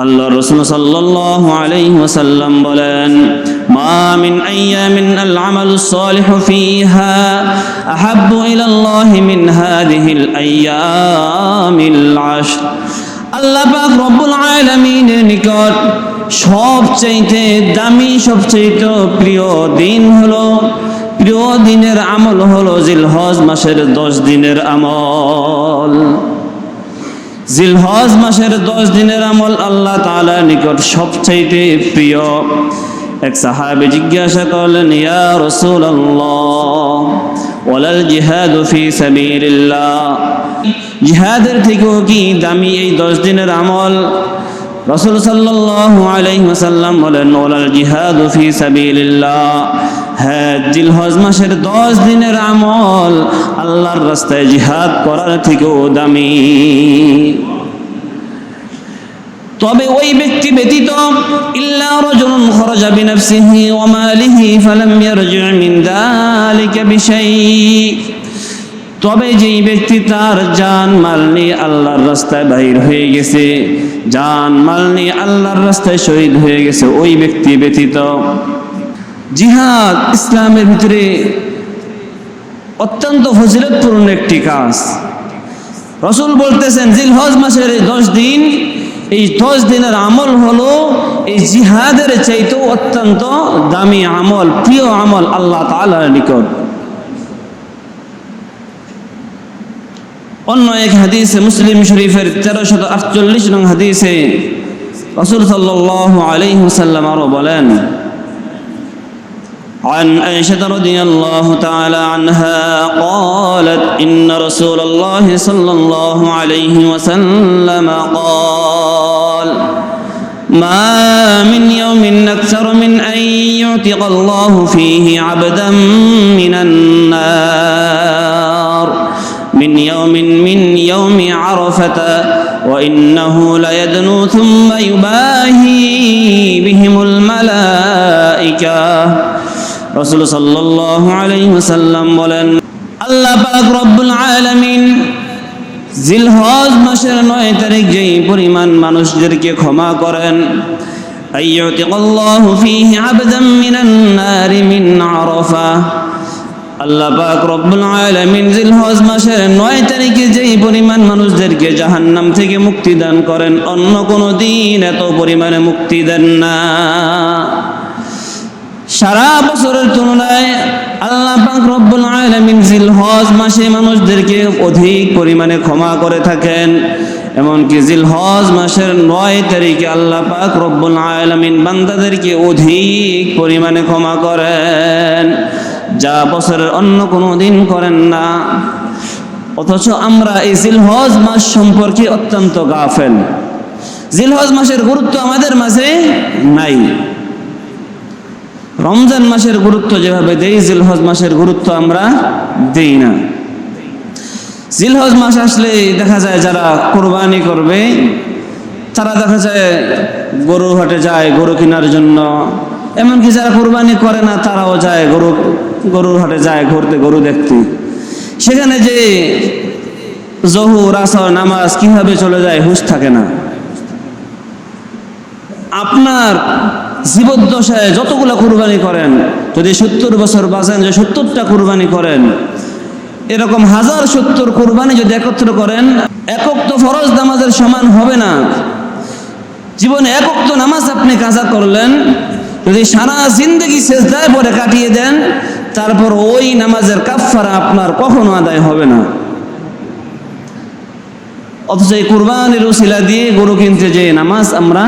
আল্লাহ রসুল সাল্লাল্লাহু আলাইহি ওয়াসাল্লাম বলেন, মা মিন আইয়ামিন আল আমালু সালিহু ফিহা আহাব্বু ইলা আল্লাহ মিন হাদিহিল আইয়ামিল আশর। আল্লাহ পাক রব্বুল আলামিনের নিকট সবচাইতে দামি, সবচাইতে প্রিয় দিন হলো, প্রিয় দিনের আমল হলো জিলহজ মাসের দশ দিনের আমল। জিলহজ মাসের দশ দিনের আমল আল্লাহ তাআলার নিকট সবচাইতে প্রিয়। এক সাহাবি জিজ্ঞাসা করলেন, ইয়া রাসূলুল্লাহ, ওয়ালাল জিহাদু ফি সাবিলিল্লাহ? জিহাদের থেকেও কি দামি এই দশ দিনের আমল? রসুল সাল্লাল্লাহু আলাইহি ওয়াসাল্লাম বলেন, ওয়ালাল জিহাদু ফি সাবিলিল্লাহ। হ্যাঁ জিলহজ মাসের দশ দিনের আমল আল্লাহর রাস্তায় জিহাদ করার থেকেও দামি। তবে ওই ব্যক্তি ব্যতীত ইল্লা রাজুলুন খরাজা বিনাফসিহি ওয়া মালিহি ফালাম ইয়ারজি' মিন যালিকা বিশাই। তবে যেই ব্যক্তি তার জান, মাল নিয়ে আল্লাহর রাস্তায় বাহির হয়ে গেছে, জান, মাল নিয়ে আল্লাহর রাস্তায় শহীদ হয়ে গেছে, ওই ব্যক্তি ব্যতীত জিহাদ ইসলামের ভিতরে অত্যন্ত ফজিলতপূর্ণ একটি কাজ। রসুল বলতেছেন, জিলহজ মাসের দশ দিন, এই দশ দিনের আমল হলো এই জিহাদের চাইতেও অত্যন্ত দামি আমল, প্রিয় আমল আল্লাহ তাআলার নিকট। অন্য এক হাদিসে, মুসলিম শরীফের তেরোশত আটচল্লিশ নং হাদিসে রসুল সাল্লাহ আলাইসাল্লাম আরও বলেন عن عائشة رضي الله تعالى عنها قالت إن رسول الله صلى الله عليه وسلم قال ما من يوم أكثر من أن يعتق الله فيه عبدا من النار من يوم من يوم عرفة وإنه ليدنو ثم يباهي بهم الملائكة রসুল সাল্লাহ আলাইসাল্লাম বলেন, আল্লাহ পাক রব্বুল জিলহজ মাসের নয় তারিখ যেই পরিমাণ মানুষদেরকে ক্ষমা করেন আল্লাহ পাক রব্বুল আলমিন জিলহজ মাসের নয় তারিখে যেই পরিমাণ মানুষদেরকে জাহান্নাম থেকে মুক্তি দান করেন, অন্য কোনো দিন এত পরিমাণে মুক্তি দেন না। সারা বছরের তুলনায় আল্লাহ পাক জিলহজ মাসে মানুষদেরকে অধিক পরিমাণে ক্ষমা করে থাকেন। এমনকি জিলহজ মাসের নয় তারিখে আল্লাহ পাক রব্বুল আলামিন বান্দাদেরকে অধিক পরিমাণে ক্ষমা করেন। যা বছরের অন্য কোনো দিন করেন না। অথচ আমরা এই জিল হজ মাস সম্পর্কে অত্যন্ত গাফেল। জিলহজ মাসের গুরুত্ব আমাদের মাঝে নাই। রমজান মাসের গুরুত্ব যেভাবে দেই, জিলহজ মাসের গুরুত্ব আমরা দেই না। জিলহজ মাস আসলে দেখা যায় যারা কোরবানি করবে, তারা দেখা যায় গরু হাটে যায়, গরু কেনার জন্য। এমনকি যারা কোরবানি করে না, তারাও যায় গরু, গরুর হাটে যায় ঘুরতে, গরু দেখতে। সেখানে যে জহুর, আসর, নামাজ কীভাবে চলে যায়, হুশ থাকে না। আপনার জীবদ্দশায় যতগুলো কুরবানি করেন, যদি সত্তর বছর বাঁচেন, যে সত্তরটা কুরবানি করেন, এরকম হাজার সত্তর কুরবানি যদি একত্র করেন, একক তো ফরজ নামাজের সমান হবে না। জীবনে একক তো নামাজ আপনি কাজা করলেন, যদি সারা জিন্দগি শেষদায় পরে কাটিয়ে দেন, তারপর ওই নামাজের কাফারা আপনার কখনো আদায় হবে না। অথচ এই কুরবানির উসিলা দিয়ে গরু কিনতে যে নামাজ আমরা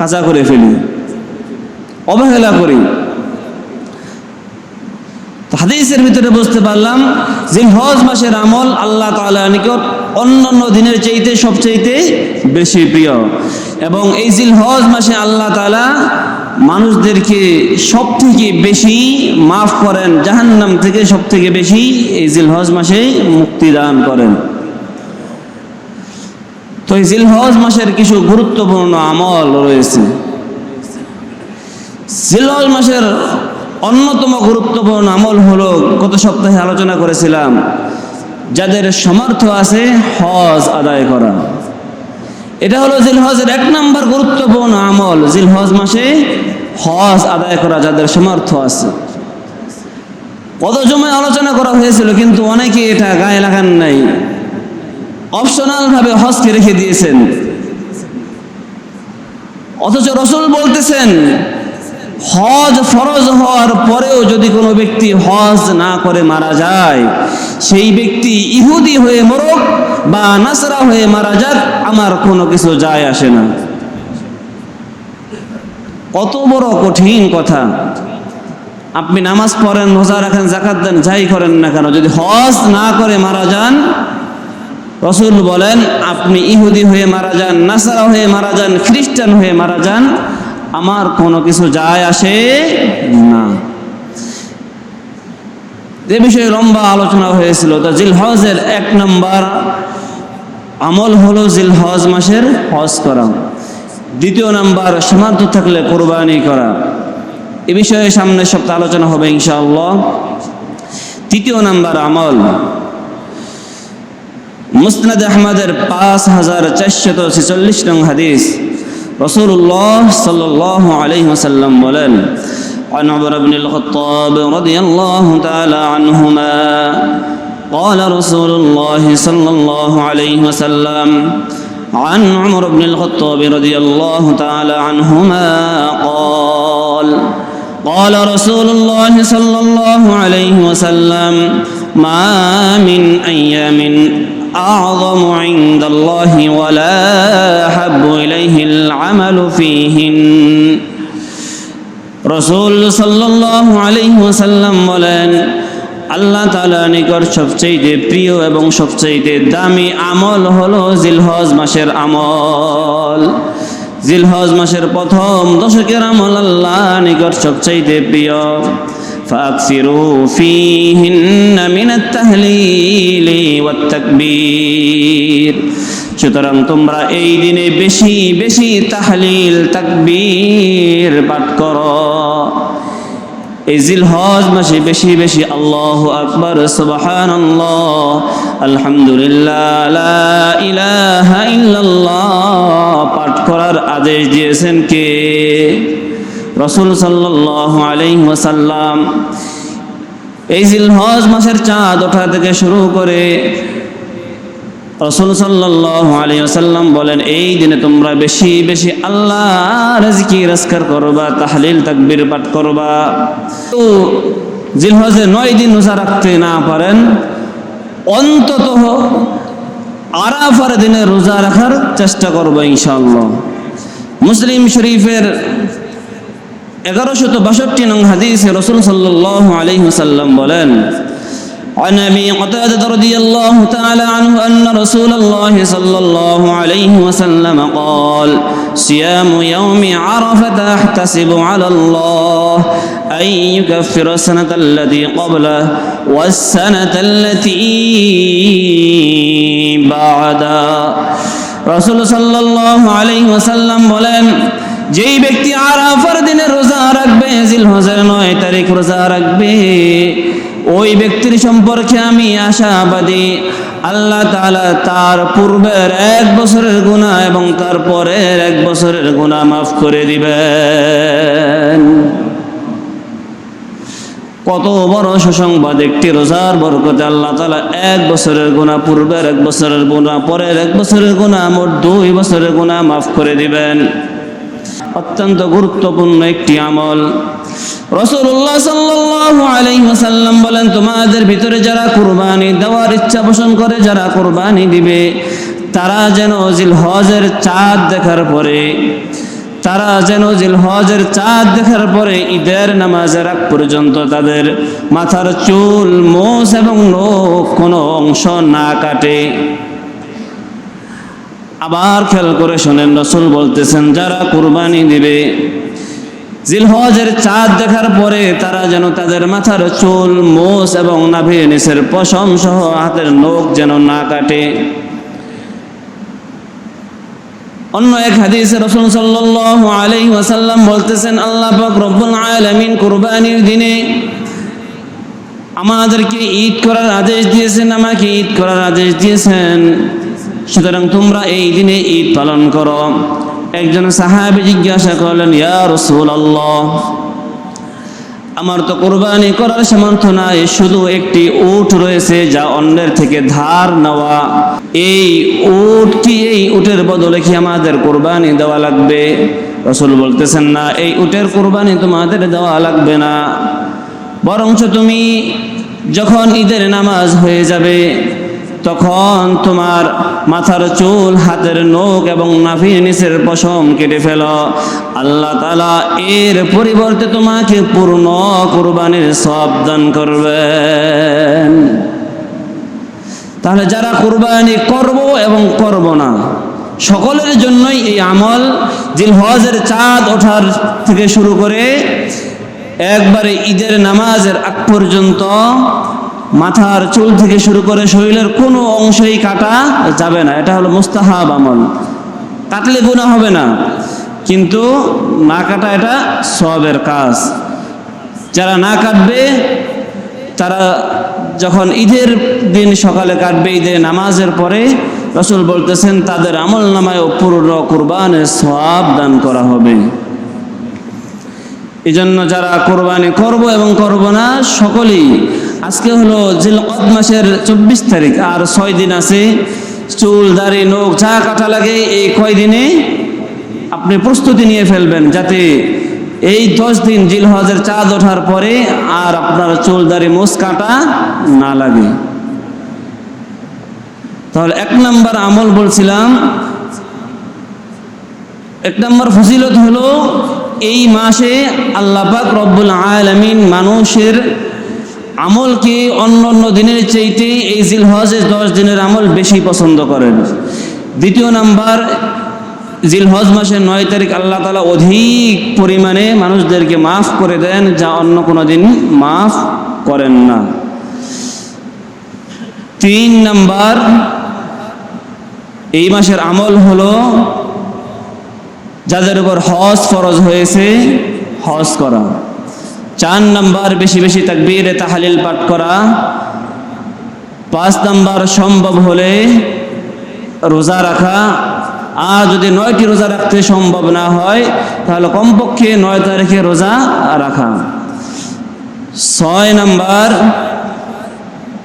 কাঁচা করে ফেলি, অবহেলা করি। হাদিসের ভিতরে বুঝতে পারলাম যে হজ মাসের আমল আল্লাহ তাআলা নিকট অন্যান্য দিনের চাইতে সবচাইতে বেশি প্রিয়। এবং এই জিল হজ মাসে আল্লাহ তাআলা মানুষদেরকে সব থেকে বেশি মাফ করেন, জাহান্নাম থেকে সব থেকে বেশি এই জিল হজ মাসে মুক্তি দান করেন। তো এই জিলহজ মাসের কিছু গুরুত্বপূর্ণ আমল রয়েছে। জিলহজ মাসের অন্যতম গুরুত্বপূর্ণ আমল হলো, গত সপ্তাহে আলোচনা করেছিলাম, যাদের সমর্থ আছে হজ আদায় করা। এটা হলো জিলহজের এক নম্বর গুরুত্বপূর্ণ আমল, জিলহজ মাসে হজ আদায় করা যাদের সামর্থ্য আছে। কত সময় আলোচনা করা হয়েছিল, কিন্তু অনেকে এটা গায়ে লাগান নাই। অপশনাল ভাবে হজকে রেখে দিয়েছেন। অথচ রসুল বলতেছেন, হজ ফরজ হওয়ার পরেও যদি কোনো ব্যক্তি হজ না করে মারা যায়, সেই ব্যক্তি ইহুদি হয়ে মরক বা নাসরা হয়ে মারা যাক, আমার কোনো কিছু যায় আসে না। কত বড় কঠিন কথা। আপনি নামাজ পড়েন, রোজা রাখেন জাকাত দেন, যাই করেন না কেন, যদি হজ না করে মারা যান রসুল বলেন, আপনি ইহুদি হয়ে মারা যান, নাসারা হয়ে মারা যান, খ্রিস্টান হয়ে মারা যান, আমার কোনো কিছু যায় আসে না। এ বিষয়ে লম্বা আলোচনা হয়েছিল। তো জিলহজের এক নম্বর আমল হলো জিল জিলহজ মাসের হজ করা। দ্বিতীয় নাম্বার সামর্থ্য থাকলে কোরবানি করা। এ বিষয়ে সামনের সপ্তাহে আলোচনা হবে ইনশাআল্লাহ। তৃতীয় নাম্বার আমল মুসনাদ আহমদের পাঁচ হাজার চারশত ছেচল্লিশ নং হাদিস রসুল্লাহ সাল্লাহ আলহি ওসাল্লাম বলেন عن عمر بن الخطاب رضي الله تعالى عنهما قال رسول الله صلى الله عليه وسلم عن عمر بن الخطاب رضي الله تعالى عنهما قال قال رسول الله صلى الله عليه وسلم ما من أيام أعظم عند الله ولا أحب إليه العمل فيهن রসুল সাল্লাহ আলহিহাসাল্লাম বলেন আল্লাহ তালা নিকট সবচেয়ে প্রিয় এবং সবচেয়ে দামি আমল হলো জিলহজ মাসের আমল জিলহজ মাসের প্রথম দশকের আমল আল্লাহ নিকট সবচেয়ে প্রিয় فأكثروا فيهن من التهليل والتكبير সুতরাং তোমরা এই দিনে বেশি বেশি তাহলিল তাকবীর পাঠ করো এই জিলহজ মাসে বেশি বেশি আল্লাহ আকবর সুবহান আলহামদুলিল্লাহ লা ইলাহা ইল্লাল্লাহ পাঠ করার আদেশ দিয়েছেন কে রসুল সাল্লাহ আলাইহি ওয়াসাল্লাম এই জিলহজ মাসের চাঁদ ওঠা থেকে শুরু করে রসুল আলিয়াল্লাম বলেন, এই দিনে তোমরা বেশি বেশি আল্লাহ করবা, তাহলিল, তাকবির পাঠ করবা। তো জিলহজে নয় দিন রোজা রাখতে না পারেন, অন্তত আরাফার দিনে রোজা রাখার চেষ্টা করব ইনশাল্লাহ মুসলিম শরীফের এগারোশত বাষট্টি নং হাদিসে রসুল সাল্লাহ আলহিহাসাল্লাম বলেন عن ابي قتاده رضي الله تعالى عنه ان رسول الله صلى الله عليه وسلم قال صيام يوم عرفه احتسب على الله ان يكفر السنه التي قبله والسنه التي بعده رسول صلى الله عليه وسلم বলেন যেই ব্যক্তি আরাফার দিনে রোজা রাখবে জিলহজের নয় তারিখ রোজা রাখবে, ওই ব্যক্তির সম্পর্কে আমি আশাবাদী। আল্লাহ তাআলা তার পূর্বের এক বছরের গুণা এবং তার পরের এক বছরের গুণা মাফ করে দিবেন। কত বড় সুসংবাদ, একটি রোজার বরকতে আল্লাহ তালা এক বছরের গুণা পূর্বের এক বছরের গুণা পরের এক বছরের গুণা মোট দুই বছরের গুণা মাফ করে দিবেন। অত্যন্ত গুরুত্বপূর্ণ একটি আমল। রসুল্লাহ সাল্লাল্লাহু আলাইহি ওয়াসাল্লাম বলেন, তোমাদের ভিতরে যারা কুরবানি দেওয়ার ইচ্ছা পোষণ করে, যারা কুরবানি দিবে, তারা যেন জিলহজের চাঁদ দেখার পরে, তারা যেন জিলহজের চাঁদ দেখার পরে ঈদের নামাজের আগ পর্যন্ত তাদের মাথার চুল, মোষ এবং নখ কোনো অংশ না কাটে। আবার খেয়াল করে শোনেন, রসুল বলতেছেন, যারা কুরবানি দিবে, জিলহজের চাঁদ দেখার পরে তারা যেন তাদের মাথার চুল, মোষ এবং নাভির নিচের পশম সহ হাতের নখ যেন না কাটে। অন্য এক হাদিসে রসুল সাল্লাল্লাহু আলাইহি ওয়াসাল্লাম বলতেছেন, আল্লাহ পাক রব্বুল আলামিন কুরবানির দিনে আমাদেরকে ঈদ করার আদেশ দিয়েছেন, আমাকে ঈদ করার আদেশ দিয়েছেন। সুতরাং তোমরা এই দিনে ঈদ পালন করো। একজন সাহাবি জিজ্ঞাসা করলেন, ইয়া রসুল আমার তো কোরবানি করার সামর্থ্য নাই, শুধু একটি উট রয়েছে যা অন্যের থেকে ধার নেওয়া। এই উট কি এই উটের বদলে কি আমাদের কোরবানি দেওয়া লাগবে? রসুল বলতেছেন, না, এই উটের কোরবানি তোমাদের দেওয়া লাগবে না। বরঞ্চ তুমি যখন ঈদের নামাজ হয়ে যাবে তখন তোমার মাথার চুল, হাতের নখ এবং নাভির নিচের পশম কেটে ফেল। আল্লাহ তালা এর পরিবর্তে তোমাকে পূর্ণ কোরবানির সব দান করবেন। তাহলে যারা কোরবানি করব এবং করব না, সকলের জন্যই এই আমল জিলহজের চাঁদ ওঠার থেকে শুরু করে একবারে ঈদের নামাজের আগ পর্যন্ত মাথার চুল থেকে শুরু করে শরীরের কোনো অংশই কাটা যাবে না। এটা হলো মুস্তাহাব আমল। কাটলে গুণা হবে না। কিন্তু না কাটা এটা সবের কাজ। যারা না কাটবে, তারা যখন ঈদের দিন সকালে কাটবে ঈদের নামাজের পরে রসুল বলতেছেন, তাদের আমল নামায় পূর্ণ কোরবানের সব দান করা হবে। এই জন্য যারা কোরবানি করব এবং করব না, সকলেই আজকে হলো জিলকদ মাসের চব্বিশ তারিখ, আর ছয় দিন আছে। চুল, দাড়ি, নখ, যা কাটা লাগে এই কয় দিনে আপনি প্রস্তুতি নিয়ে ফেলবেন যাতে এই দশ দিন জিল হজের চাঁদ ওঠার পরে আর আপনার চুল, দাড়ি, মোষ কাটা না লাগে। তাহলে এক নম্বর আমল বলছিলাম। এক নম্বর ফজিলত হলো, এই মাসে আল্লাহ পাক রব্বুল আলামিন মানুষের আমলকে অন্য অন্য দিনের চাইতে এই জিলহজের দশ দিনের আমল বেশি পছন্দ করেন? দ্বিতীয় নাম্বার, জিলহজ মাসের নয় তারিখ আল্লাহ তালা অধিক পরিমাণে মানুষদেরকে মাফ করে দেন, যা অন্য কোনো দিন মাফ করেন না। তিন নাম্বার, এই মাসের আমল হলো যাদের উপর হজ ফরজ হয়েছে, হজ করা। চার নাম্বার বেশি বেশি তাকবীরে তাহালিল পাঠ করা। পাঁচ নাম্বার সম্ভব হলে রোজা রাখা। আর যদি নয়টি রোজা রাখতে সম্ভব না হয়, তাহলে কমপক্ষে নয় তারিখে রোজা রাখা। ছয় নাম্বার,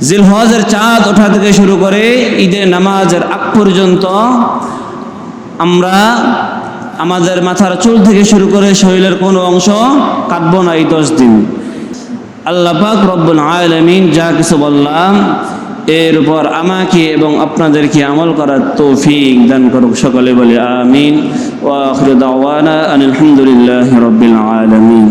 জিলহজের চাঁদ ওঠা থেকে শুরু করে ঈদের নামাজের আগ পর্যন্ত আমরা আমাদের মাথার চুল থেকে শুরু করে শরীরের কোনো অংশ কাটবো না এই দশ দিন। আল্লাহ পাক রব্বুল আলমিন যা কিছু বললাম, এর উপর আমাকে এবং আপনাদেরকে আমল করার তৌফিক দান করুক সকলে বলে আমিন। ওয়া আখিরু দাওয়ানা আনিল হামদুলিল্লাহি রাব্বিল আলামিন।